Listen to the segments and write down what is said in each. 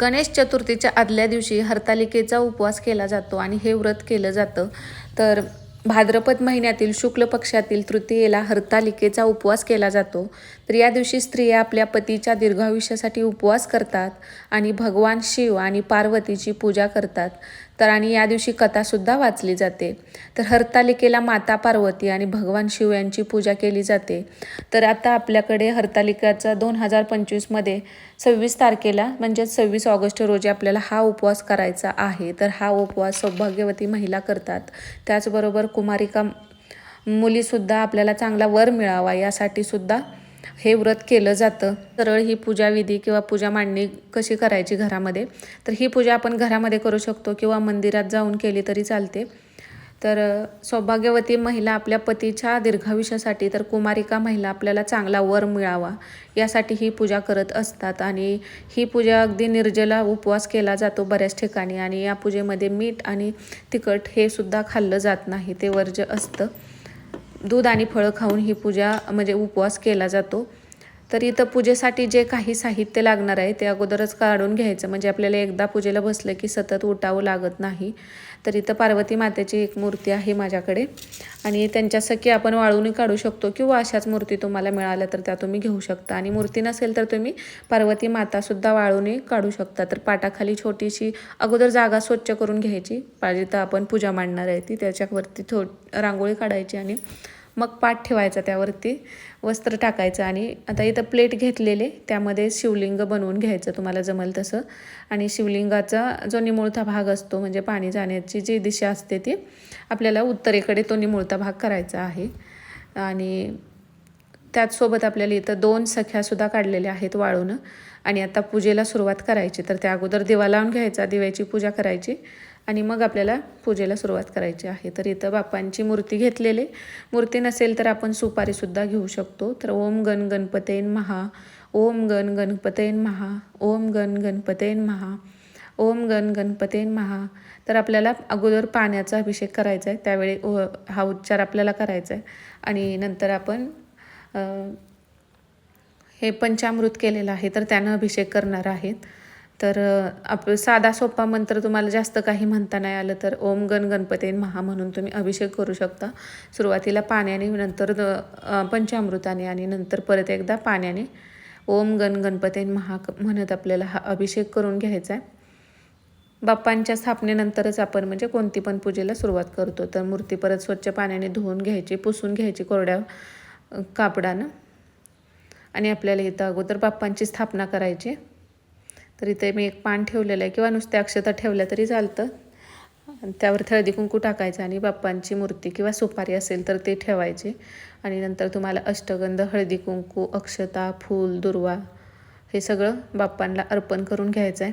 गणेश चतुर्थीच्या आदल्या दिवशी हरतालिकेचा उपवास केला जातो आणि हे व्रत केलं जातं. तर भाद्रपद महिन्यातील शुक्ल पक्षातील तृतीयेला हरतालिकेचा उपवास केला जातो. तर या दिवशी स्त्रिया आपल्या पतीच्या दीर्घायुष्यासाठी उपवास करतात आणि भगवान शिव आणि पार्वतीची पूजा करतात. तर आणि या दिवशी कथासुद्धा वाचली जाते. तर हरतालिकेला माता पार्वती आणि भगवान शिव यांची पूजा केली जाते. तर आता आपल्याकडे हरतालिकाचा दोन हजार पंचवीसमध्ये सव्वीस तारखेला म्हणजेच सव्वीस ऑगस्ट रोजी आपल्याला हा उपवास करायचा आहे. तर हा उपवास सौभाग्यवती महिला करतात. त्याचबरोबर कुमारिका मुलीसुद्धा आपल्याला चांगला वर मिळावा यासाठी सुद्धा हे व्रत केलं जातं. सरळ ही पूजाविधी किंवा पूजा मांडणी कशी करायची घरामध्ये? तर ही पूजा आपण घरामध्ये करू शकतो किंवा मंदिरात जाऊन केली तरी चालते. तर सौभाग्यवती महिला आपल्या पतीच्या दीर्घायुष्यासाठी तर कुमारिका महिला आपल्याला चांगला वर मिळावा यासाठी ही पूजा करत असतात. आणि ही पूजा अगदी निर्जला उपवास केला जातो बऱ्याच ठिकाणी आणि या पूजेमध्ये मीठ आणि तिखट हे सुद्धा खाल्लं जात नाही ते वर्ज्य असतं. दूध आणि फळं खाऊन ही पूजा म्हणजे उपवास केला जातो. तर इथं पूजेसाठी जे काही साहित्य लागणार आहे ते अगोदरच काढून घ्यायचं. म्हणजे आपल्याला एकदा पूजेला बसलं की सतत उठावं लागत नाही. तर इथं पार्वती मातेची एक मूर्ती आहे माझ्याकडे. आणि त्यांच्यासाठी आपण वाळूनही काढू शकतो किंवा अशाच मूर्ती तुम्हाला मिळाल्या तर त्या तुम्ही घेऊ शकता. आणि मूर्ती नसेल तर तुम्ही पार्वती मातासुद्धा वाळूनही काढू शकता. तर पाटाखाली छोटीशी अगोदर जागा स्वच्छ करून घ्यायची. पाहिजे तर आपण पूजा मांडणार आहे ती. त्याच्यावरती थो रांगोळी काढायची आणि मग पाठ ठेवायचा त्यावरती वस्त्र टाकायचं आणि आता इथं प्लेट घेतलेले त्यामध्ये शिवलिंग बनवून घ्यायचं तुम्हाला जमल तसं. आणि शिवलिंगाचा जो निमुळता भाग असतो म्हणजे पाणी जाण्याची जी दिशा असते ती आपल्याला उत्तरेकडे तो निमुळता भाग करायचा आहे. आणि त्याचसोबत आपल्याला इथं दोन सख्यासुद्धा काढलेल्या आहेत वाळून. आणि आता पूजेला सुरुवात करायची तर त्या अगोदर दिवा लावून घ्यायचा दिव्याची पूजा करायची. आणि मग आपल्याला पूजेला सुरुवात करायची आहे. तर इथं बाप्पांची मूर्ती घेतलेले. मूर्ती नसेल तर आपण सुपारीसुद्धा घेऊ शकतो. तर ओम गण गणपतेन महा ओम गण गणपतेन महा ओम गण गणपतेन महा ओम गण गणपतेन महा. तर आपल्याला अगोदर पाण्याचा अभिषेक करायचा आहे. त्यावेळी हा उच्चार आपल्याला करायचा आहे. आणि नंतर आपण हे पंचामृत केलेलं आहे. तर त्यानं अभिषेक करणार आहेत. तर आप साधा सोपा मंत्र तुम्हाला जास्त काही म्हणता नाही आलं तर ओम गण गणपती महा म्हणून तुम्ही अभिषेक करू शकता. सुरुवातीला पाण्याने नंतर पंचामृताने आणि नंतर परत एकदा पाण्याने ओम गण गणपती महा म्हणत आपल्याला हा अभिषेक करून घ्यायचा आहे. बाप्पांच्या स्थापनेनंतरच आपण म्हणजे कोणती पण पूजेला सुरुवात करतो. तर मूर्ती परत स्वच्छ पाण्याने धुवून घ्यायची पुसून घ्यायची कोरड्या कापडानं. आणि आपल्याला इथं अगोदर बाप्पांची स्थापना करायची. तर इथे मी एक पान ठेवलेलं आहे. किंवा नुसत्या अक्षता ठेवल्या तरी चालतं. त्यावर हळदी कुंकू टाकायचं आणि बाप्पांची मूर्ती किंवा सुपारी असेल तर ते ठेवायचे. आणि नंतर तुम्हाला अष्टगंध हळदी कुंकू अक्षता फूल दुर्वा हे सगळं बाप्पांना अर्पण करून घ्यायचं आहे.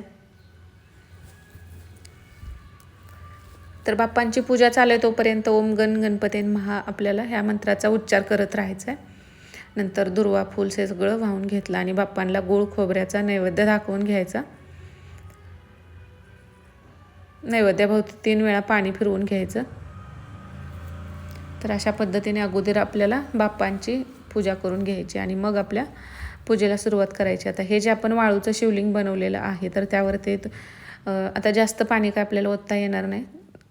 तर बाप्पांची पूजा चालू आहे तोपर्यंत ओम गण गणपतीन महा आपल्याला ह्या मंत्राचा उच्चार करत राहायचा आहे. नंतर दुर्वा फूल हे सगळं वाहून घेतलं आणि बाप्पांना गोळ खोबऱ्याचा नैवेद्य दाखवून घ्यायचा. नैवेद्याभोवती तीन वेळा पाणी फिरवून घ्यायचं. तर अशा पद्धतीने अगोदर आपल्याला बाप्पांची पूजा करून घ्यायची आणि मग आपल्या पूजेला सुरुवात करायची. आता हे जे आपण वाळूचं शिवलिंग बनवलेलं आहे तर त्यावर ते आता जास्त पाणी काय आपल्याला ओतता येणार नाही.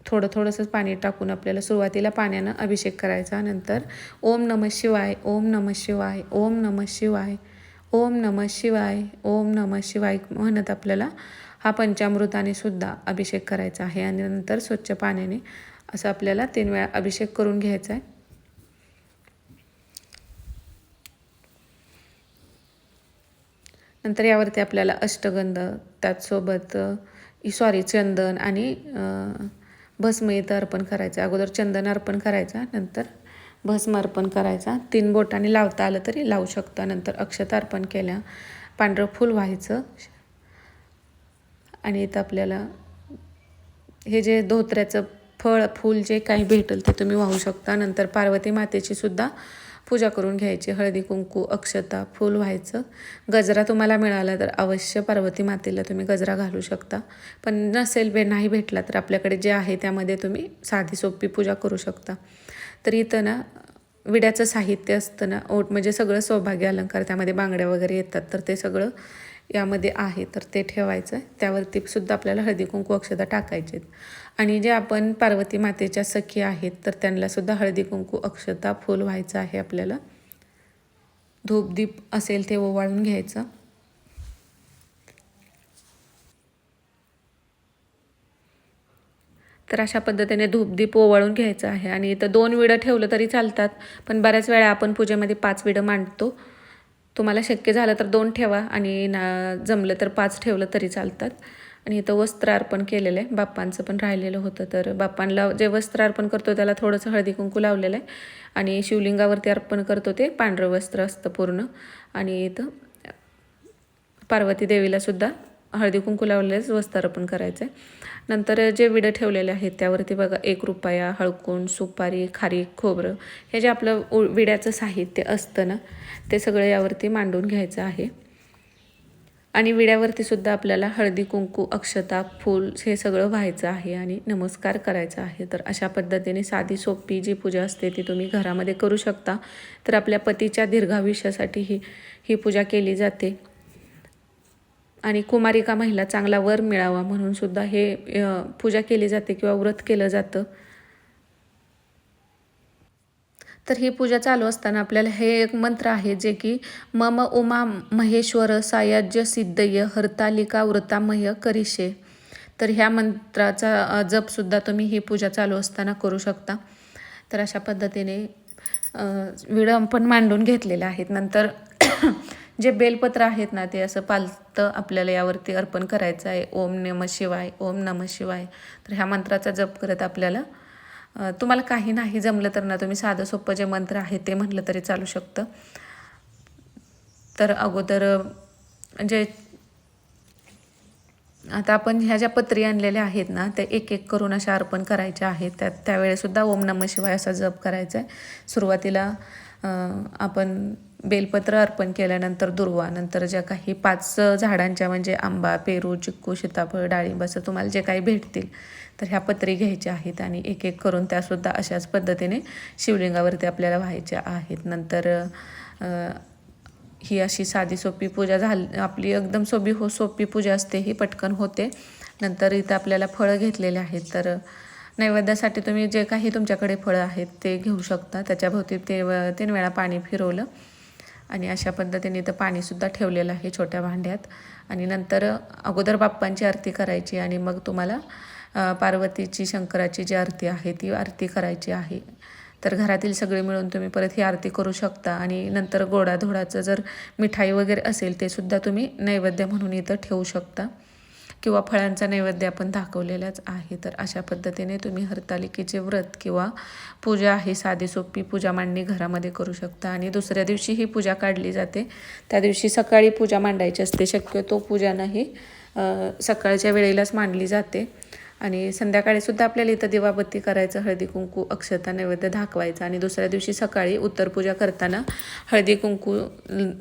थोडं थोडंसं पाणी टाकून आपल्याला सुरुवातीला पाण्यानं अभिषेक करायचा. नंतर ओम नम शिवाय ओम नम शिवाय ओम नम शिवाय ओम नम शिवाय ओम नम शिवाय म्हणत आपल्याला हा पंचामृताने सुद्धा अभिषेक करायचा आहे. आणि नंतर स्वच्छ पाण्याने असं आपल्याला तीन वेळा अभिषेक करून घ्यायचा आहे. नंतर यावरती आपल्याला अष्टगंध त्याचसोबत सॉरी चंदन आणि भस्म इथं अर्पण करायचं अगोदर चंदन अर्पण करायचा नंतर भस्म अर्पण करायचा. तीन बोटाने लावता आलं तरी लावू शकता. नंतर अक्षता अर्पण केल्या. पांढरं फूल व्हायचं. आणि इथं आपल्याला हे जे धोत्र्याचं फळ फूल जे काही भेटेल ते तुम्ही वाहू शकता. नंतर पार्वती मातेची सुद्धा पूजा करून घ्यायची. हळदी कुंकू अक्षता फूल व्हायचं. गजरा तुम्हाला मिळाला तर अवश्य पार्वती मातेला तुम्ही गजरा घालू शकता. पण नसेल बे नाही भेटला तर आपल्याकडे जे आहे त्यामध्ये तुम्ही साधी सोपी पूजा करू शकता. तर इथं ना विड्याचं साहित्य असतं ना ओट म्हणजे सगळं सौभाग्य अलंकार त्यामध्ये बांगड्या वगैरे येतात. तर ते सगळं यामध्ये आहे तर ते ठेवायचं. आहे त्यावरती सुद्धा आपल्याला हळदी कुंकू अक्षता टाकायचे आणि जे आपण पार्वती मातेच्या सखी आहेत तर त्यांना सुद्धा हळदी कुंकू अक्षता फुल व्हायचं आहे आपल्याला. धूपदीप असेल ते ओवाळून घ्यायचं. तर अशा पद्धतीने धूपदीप ओवाळून घ्यायचं आहे. आणि इथं दोन विडं ठेवलं तरी चालतात पण बऱ्याच वेळा आपण पूजेमध्ये पाच विडं मांडतो. तुम्हाला शक्य झालं तर दोन ठेवा आणि ना जमलं तर पाच ठेवलं तरी चालतात. आणि इथं वस्त्र अर्पण केलेलं आहे. बाप्पांचं पण राहिलेलं होतं तर बाप्पांना जे वस्त्र अर्पण करतो त्याला थोडंसं हळदी कुंकू लावलेलं आहे. आणि शिवलिंगावरती अर्पण करतो ते. पांढरं वस्त्र असतं पूर्ण. आणि इथं पार्वती देवीला सुद्धा हळदी कुंकू लावलेलेच वस्त्र पण करायचं आहे नंतर जे विडं ठेवलेले आहेत त्यावरती बघा एक रुपया हळकुंड सुपारी खारीक खोबरं हे जे आपलं उ विड्याचं साहित्य असतं ना ते सगळं यावरती मांडून घ्यायचं आहे. आणि विड्यावरती सुद्धा आपल्याला हळदी कुंकू अक्षता फूल हे सगळं व्हायचं आहे आणि नमस्कार करायचा आहे. तर अशा पद्धतीने साधी सोपी जी पूजा असते ती तुम्ही घरामध्ये करू शकता. तर आपल्या पतीच्या दीर्घायुष्यासाठी ही ही पूजा केली जाते. आणि कुमारिका महिला चांगला वर मिळावा म्हणून सुद्धा हे पूजा केली जाते किंवा व्रत केलं जातं. तर ही पूजा चालू असताना आपल्याला हे एक मंत्र आहे जे की मम उमा महेश्वर सायाज्य सिद्धय हरतालिका व्रतामय करिशे तर ह्या मंत्राचा जपसुद्धा तुम्ही ही पूजा चालू असताना करू शकता. तर अशा पद्धतीने विडं पण मांडून घेतलेला आहेत. नंतर जे बेलपत्र आहेत ना ते असं पालतं आपल्याला यावरती अर्पण करायचं आहे. ओम नम शिवाय ओम नम शिवाय. तर ह्या मंत्राचा जप करत आपल्याला तुम्हाला काही नाही जमलं तर ना तुम्ही साधं सोपं जे मंत्र आहे ते म्हटलं तरी चालू शकतं. तर अगोदर जे आता आपण ह्या ज्या पत्री आणलेल्या आहेत ना त्या एक एक करून अशा अर्पण करायच्या आहेत. त्या त्यावेळेसुद्धा ओम नम शिवाय असा जप करायचा आहे. सुरुवातीला आपण बेलपत्र अर्पण केल्यानंतर दुर्वा नंतर ज्या काही पाच झाडांच्या म्हणजे आंबा पेरू चिक्कू सीताफळ डाळिंब असं तुम्हाला जे काही भेटतील तर ह्या पत्री घ्यायच्या आहेत आणि एक एक करून त्यासुद्धा अशाच पद्धतीने शिवलिंगावरती आपल्याला व्हायच्या आहेत. नंतर ही अशी साधी सोपी पूजा झाली आपली एकदम सोपी हो सोपी पूजा असते ही पटकन होते. नंतर इथं आपल्याला फळं घेतलेले आहेत तर नैवेद्यासाठी तुम्ही जे काही तुमच्याकडे फळं आहेत ते घेऊ शकता. त्याच्याभोवती ते तीन वेळा पाणी फिरवलं. आणि अशा पद्धतीने इथं पाणीसुद्धा ठेवलेलं आहे छोट्या भांड्यात. आणि नंतर अगोदर बाप्पांची आरती करायची आणि मग तुम्हाला पार्वतीची शंकराची जी आरती आहे ती आरती करायची आहे. तर घरातील सगळे मिळून तुम्ही परत ही आरती करू शकता. आणि नंतर गोडाधोडाचं जर मिठाई वगैरे असेल ते सुद्धा तुम्ही नैवेद्य म्हणून इथं ठेवू शकता. किंवा फळांचा नैवेद्य आपण दाखवलेलाच आहे तर अशा पद्धतीने तुम्ही हरतालिकेचे व्रत किंवा पूजा आहे साधी सोपी पूजा मांडणी घरामध्ये करू शकता. आणि दुसऱ्या दिवशी ही पूजा काढली जाते. त्या दिवशी सकाळी पूजा मांडायची असते. शक्यतो पूजा नाही सकाळच्या वेळेलाच मांडली जाते. आणि संध्याकाळी सुद्धा आपल्याला इथं दिवाबत्ती करायचं हळदी कुंकू अक्षता नैवेद्य दाखवायचं आणि दुसऱ्या दिवशी सकाळी उत्तर पूजा करताना हळदी कुंकू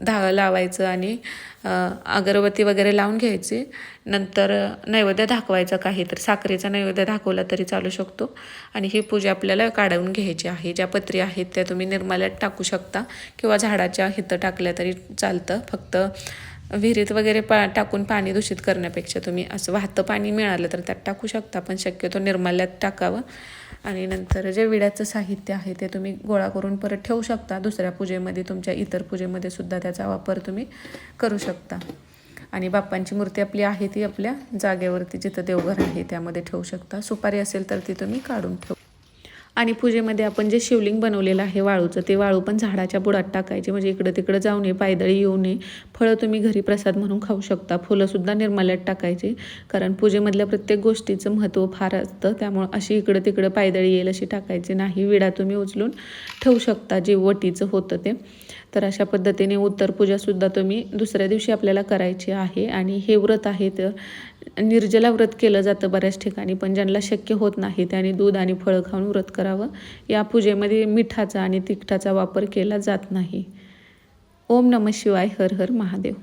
धा लावायचं आणि अगरबत्ती वगैरे लावून घ्यायची. नंतर नैवेद्य दाखवायचं काही तर साखरेचा नैवेद्य दाखवला तरी चालू शकतो. आणि ही पूजा आपल्याला काढवून घ्यायची आहे. ज्या पत्री आहेत त्या तुम्ही निर्माल्यात टाकू शकता किंवा झाडाच्या हितं टाकल्या तरी चालतं. फक्त विहिरीत वगैरे पा टाकून पाणी दूषित करण्यापेक्षा तुम्ही असं वाहतं पाणी मिळालं तर त्यात टाकू शकता पण शक्यतो निर्माल्यात टाकावं. आणि नंतर जे विड्याचं साहित्य आहे ते तुम्ही गोळा करून परत ठेवू शकता. दुसऱ्या पूजेमध्ये तुमच्या इतर पूजेमध्ये सुद्धा त्याचा वापर तुम्ही करू शकता. आणि बाप्पांची मूर्ती आपली आहे ती आपल्या जागेवरती जिथं देवघर आहे त्यामध्ये ठेवू शकता. सुपारी असेल तर ती तुम्ही काढून ठेवू आणि पूजेमध्ये आपण जे शिवलिंग बनवलेलं आहे वाळूचं ते वाळू पण झाडाच्या बुडात टाकायचे. म्हणजे इकडं तिकडं जाऊ नये पायदळी येऊ नये. फळं तुम्ही घरी प्रसाद म्हणून खाऊ शकता. फुलंसुद्धा निर्माल्यात टाकायचे. कारण पूजेमधल्या प्रत्येक गोष्टीचं महत्त्व फार असतं. त्यामुळं अशी इकडं तिकडं पायदळी येईल अशी टाकायची नाही. विडा तुम्ही उचलून ठेवू शकता जे वटीचं होतं ते. तर अशा पद्धतीने उत्तर पूजासुद्धा तुम्ही दुसऱ्या दिवशी आपल्याला करायची आहे. आणि हे व्रत आहे तर निर्जला व्रत केलं जातं बऱ्याच ठिकाणी पण ज्यांना शक्य होत नाही त्याने दूध आणि फळं खाऊन व्रत करावं. या पूजेमध्ये मिठाचा आणि तिखटाचा वापर केला जात नाही. ओम नम शिवाय हर हर महादेव.